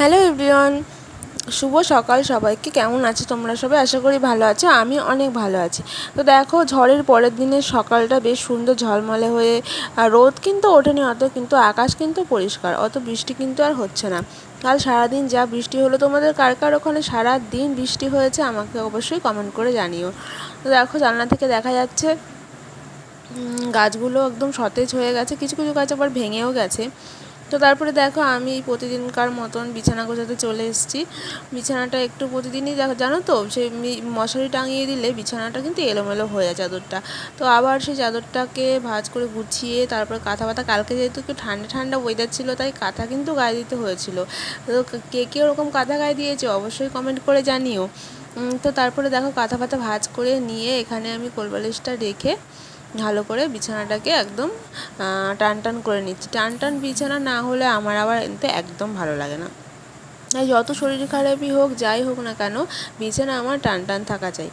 Hello everyone শুভ সকাল সবাইকে। কেমন আছো তোমরা সবাই? আশা করি ভালো আছো আমি অনেক ভালো আছি। তো দেখো, ঝড়ের পরের দিনের সকালটা বেশ সুন্দর ঝলমলে হয়ে, আর রোদ কিন্তু ওঠেনি অত, কিন্তু আকাশ কিন্তু পরিষ্কার, অত বৃষ্টি কিন্তু আর হচ্ছে না। কাল সারাদিন যা বৃষ্টি হলো, তোমাদের কার কার ওখানে সারা দিন বৃষ্টি হয়েছে, আমাকে অবশ্যই কমেন্ট করে জানিও। তো দেখো, জানলা থেকে দেখা যাচ্ছে গাছগুলো একদম সতেজ হয়ে গেছে, কিছু কিছু গাছ আবার ভেঙেও গেছে। তো তারপরে দেখো আমি প্রতিদিনকার মতন বিছানা গোছাতে চলে এসেছি। বিছানাটা একটু প্রতিদিনই দেখো, জানো তো? সেই মশারি টাঙিয়ে দিলে বিছানাটা কিন্তু এলোমেলো হয়ে যায় চাদরটা। তো আবার সেই চাদরটাকে ভাজ করে গুছিয়ে তারপর কাঁথা পাতা, কালকে যেহেতু একটু ঠান্ডা ঠান্ডা ওয়েদার ছিল, তাই কাঁথা কিন্তু গায়ে দিতে হয়েছিল। তো কে কে ওরকম কাঁথা গায়ে দিয়েছে অবশ্যই কমেন্ট করে জানিও। তো তারপরে দেখো কাঁথা পাতা ভাজ করে নিয়ে এখানে আমি কোলবালিশটা রেখে ভালো করে বিছানাটাকে একদম টান টান করে নিচ্ছি। টান টান বিছানা না হলে আমার আবার এতে একদম ভালো লাগে না। তাই যত শরীর খারাপই হোক, যাই হোক না কেন, বিছানা আমার টান টান থাকা চাই।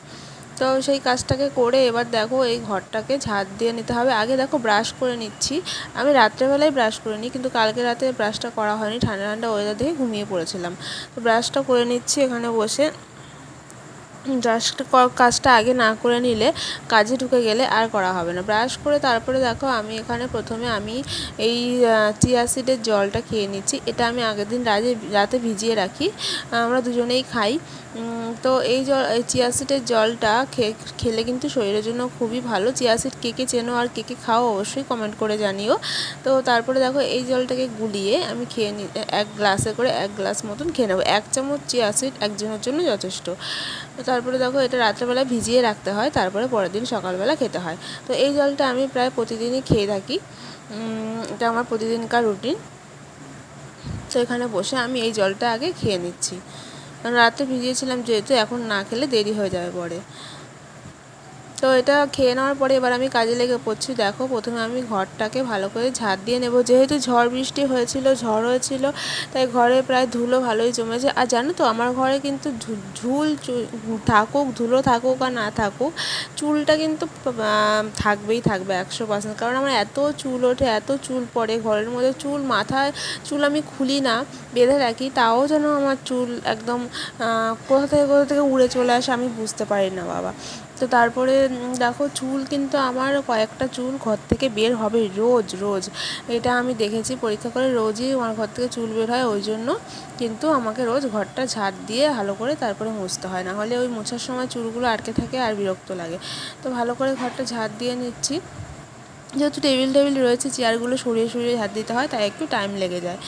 তো সেই কাজটাকে করে এবার দেখো এই ঘরটাকে ঝাঁট দিয়ে নিতে হবে। আগে দেখো ব্রাশ করে নিচ্ছি। আমি রাত্রেবেলায় ব্রাশ করে নিই, কিন্তু কালকে রাতে ব্রাশটা করা হয়নি। ঠান্ডা ঠান্ডা ওয়েদার দেখে ঘুমিয়ে পড়েছিলাম। তো ব্রাশটা করে নিচ্ছি এখানে বসে। ব্রাশটা কাজটা আগে না করে নিলে কাজে ঢুকে গেলে আর করা হবে না। ব্রাশ করে তারপরে দেখো আমি এখানে প্রথমে আমি এই চিয়া সিডের জলটা খেয়ে নিচ্ছি। এটা আমি আগের দিন রাতে রাতে ভিজিয়ে রাখি। আমরা দুজনেই খাই। তো এই জল, এই চিয়া সিডের জলটা খেলে কিন্তু শরীরের জন্য খুবই ভালো। চিয়া সিড কে কে চেনো আর কে কে খাও অবশ্যই কমেন্ট করে জানিও। তো তারপরে দেখো এই জলটাকে গুলিয়ে আমি খেয়ে নি, এক গ্লাসে করে এক গ্লাস মতন খেয়ে নেব। এক চামচ চিয়া সিড একজনের জন্য যথেষ্ট। তারপরে দেখো এটা রাত্রেবেলা ভিজিয়ে রাখতে হয়, তারপরে পরের দিন সকালবেলা খেতে হয়। তো এই জলটা আমি প্রায় প্রতিদিনই খেয়ে থাকি। এটা আমার প্রতিদিনকার রুটিন তো এখানে বসে আমি এই জলটা আগে খেয়ে নিচ্ছি। কারণ রাতে ভিজিয়েছিলাম যেহেতু এখন না খেলে দেরি হয়ে যাবে পরে। তো এটা খেয়ে নেওয়ার পরে এবার আমি কাজে লেগে পড়ছি। দেখো, প্রথমে আমি ঘরটাকে ভালো করে ঝাড় দিয়ে নেব। যেহেতু ঝড় বৃষ্টি হয়েছিল, ঝড় হয়েছিল, তাই ঘরে প্রায় ধুলো ভালোই জমেছে। আর জানো তো, আমার ঘরে কিন্তু ঝুল থাকুক, ধুলো থাকুক আর না থাকুক, চুলটা কিন্তু থাকবেই থাকবে একশো পার্সেন্ট। কারণ আমার এত চুল ওঠে, এত চুল পড়ে, ঘরের মধ্যে চুল, মাথায় চুল আমি খুলি না, বেঁধে রাখি, তাও যেন আমার চুল একদম কোথা থেকে কোথা থেকে উড়ে চলে আসে আমি বুঝতে পারি না, বাবা। তো তারপরে দেখো চুল কিন্তু আমার কয়েকটা চুল ঘর থেকে বের হবে রোজ রোজ। এটা আমি দেখেছি পরীক্ষা করে রোজই আমার ঘর থেকে চুল বের হয়, ওই জন্য কিন্তু আমাকে রোজ ঘরটা ঝাড় দিয়ে ভালো করে তারপরে মুছতে হয়। না হলে ওই মোছার সময় চুলগুলো আটকে থাকে আর বিরক্ত লাগে। তো ভালো করে ঘরটা ঝাড় দিয়ে নিচ্ছি। যেহেতু টেবিল টেবিল রয়েছে, চেয়ারগুলো সরিয়ে সরিয়ে হাত দিতে হয়, তাই একটু টাইম লেগে যায়।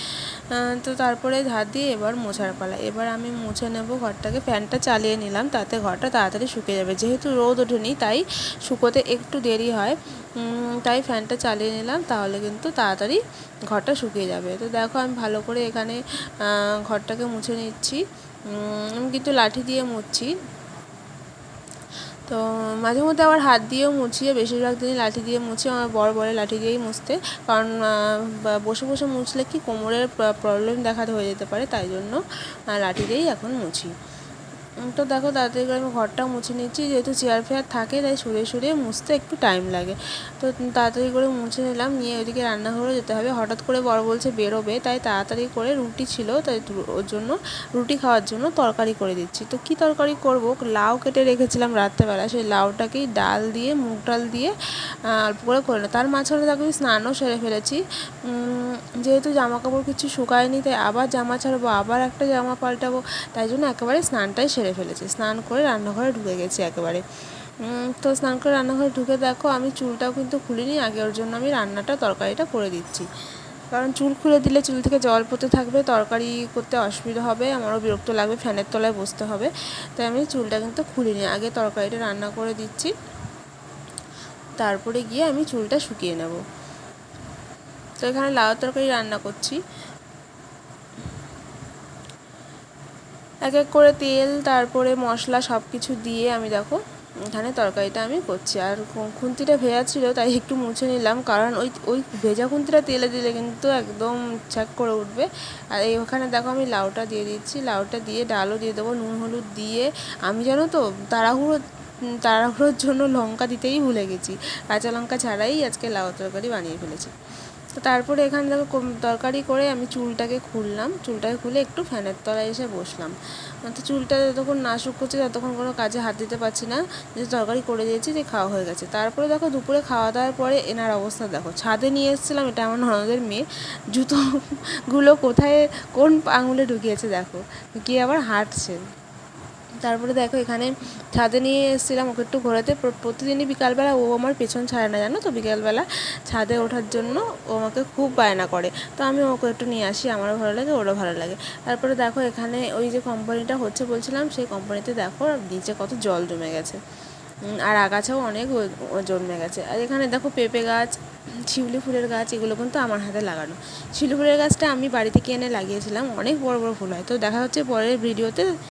তো তারপরে হাত দিয়ে এবার মোছার পালা। এবার আমি মুছে নেব ঘরটাকে। ফ্যানটা চালিয়ে নিলাম, তাতে ঘরটা তাড়াতাড়ি শুকিয়ে যাবে। যেহেতু রোদ ওঠেনি, তাই শুকোতে একটু দেরি হয়। তাই ফ্যানটা চালিয়ে নিলাম, তাহলে কিন্তু তাড়াতাড়ি ঘরটা শুকিয়ে যাবে। তো দেখো, আমি ভালো করে এখানে ঘরটাকে মুছে নিচ্ছি। আমি কিন্তু লাঠি দিয়ে মুছছি। তো মাঝে মধ্যে আবার হাত দিয়েও মুছিয়ে, বেশিরভাগ দিনই লাঠি দিয়ে মুছিয়ে আমার বড় বড় লাঠি দিয়েই মুছতে। কারণ বসে বসে মুছলে কি কোমরের প্রবলেম দেখা হয়ে যেতে পারে, তাই জন্য লাঠি দিয়েই এখন মুছি। তো দেখো তাড়াতাড়ি করে আমি ঘরটা মুছে নিচ্ছি, যেহেতু চেয়ার ফেয়ার থাকে তাই সরিয়ে সুরে মুছতে একটু টাইম লাগে। তো তাড়াতাড়ি করে মুছে নিলাম, নিয়ে ওইদিকে রান্নাঘরে যেতে হবে। হঠাৎ করে বড় বলছে বেরোবে, তাই তাড়াতাড়ি করে রুটি ছিল, তাই ওর জন্য রুটি খাওয়ার জন্য তরকারি করে দিচ্ছি। তো কি তরকারি করব? লাউ কেটে রেখেছিলাম রাত্রেবেলা, সেই লাউটাকেই ডাল দিয়ে, মুগ ডাল দিয়ে অল্প করে করে না তার মাঝখানে দেখো স্নানও সেরে ফেলেছি। যেহেতু জামা কাপড় কিছু শুকায়নি, তাই আবার জামা ছাড়বো, আবার একটা জামা পাল্টাবো, তাই জন্য একেবারে স্নানটাই সেরে ফেলেছি। স্নান করে রান্নাঘরে ঢুকে গেছি একেবারে। তো স্নান করে রান্নাঘরে ঢুকে দেখো আমি চুলটাও কিন্তু খুলিনি, আগে ওর জন্য আমি রান্নাটা, তরকারিটা করে দিচ্ছি। কারণ চুল খুলে দিলে চুল থেকে জল পড়তে থাকবে, তরকারি করতে অসুবিধা হবে, আমারও বিরক্ত লাগবে, ফ্যানের তলায় বসতে হবে। তাই আমি চুলটা কিন্তু খুলিনি, আগে তরকারিটা রান্না করে দিচ্ছি। তারপরে গিয়ে আমি চুলটা শুকিয়ে নেব। তো এখানে লাউ তরকারি রান্না করছি। এক এক করে তেল, তারপরে মশলা সব কিছু দিয়ে আমি দেখো এখানে তরকারিটা আমি করছি। আর খুন্তিটা ভেজা ছিল, তাই একটু মুছে নিলাম। কারণ ওই ওই ভেজা খুন্তিটা তেলে দিলে কিন্তু একদম ছ্যাক করে উঠবে। আর এই ওখানে দেখো আমি লাউটা দিয়ে দিচ্ছি। লাউটা দিয়ে ডালও দিয়ে দেবো, নুন, হলুদ দিয়ে। আমি জানো তো, তাড়াহুড়ো তাড়াহুড়োর জন্য লঙ্কা দিতেই ভুলে গেছি। কাঁচা লঙ্কা ছাড়াই আজকে লাউ তরকারি বানিয়ে ফেলেছি। তো তারপরে এখানে দেখো তরকারি করে আমি চুলটাকে খুললাম। চুলটাকে খুলে একটু ফ্যানের তলায় এসে বসলাম। তো চুলটা যতক্ষণ না শুকোচ্ছে ততক্ষণ কোনো কাজে হাত দিতে পারছি না। যে তরকারি করে দিয়েছি যে খাওয়া হয়ে গেছে। তারপরে দেখো দুপুরে খাওয়া দাওয়ার পরে এনার অবস্থা দেখো। ছাদে নিয়ে এসেছিলাম, এটা আমার ননদের মেয়ে। জুতোগুলো কোথায়, কোন আঙুলে ঢুকিয়েছে দেখো। গিয়ে আবার হাঁটছে। তারপরে দেখো এখানে ছাদে নিয়ে এসেছিলাম, ওকে একটু ঘোরাতে। প্রতিদিনই বিকালবেলা ও আমার পেছন ছাড়ে না, জানো তো? বিকালবেলা ছাদে ওঠার জন্য ও আমাকে খুব বায়না করে। তো আমি ওকে একটু নিয়ে আসি, আমারও ভালো লাগে, ওরও ভালো লাগে। তারপরে দেখো এখানে ওই যে কোম্পানিটা হচ্ছে বলছিলাম, সেই কোম্পানিতে দেখো নিচে কত জল জমে গেছে। আর আগাছাও অনেক জন্মে গেছে। আর এখানে দেখো পেঁপে গাছ, শিউলি ফুলের গাছ, এগুলো কিন্তু আমার হাতে লাগানো। শিউলি ফুলের গাছটা আমি বাড়ি থেকে এনে লাগিয়েছিলাম, অনেক বড় বড় ফুল হয়। তো দেখা হচ্ছে পরের ভিডিওতে।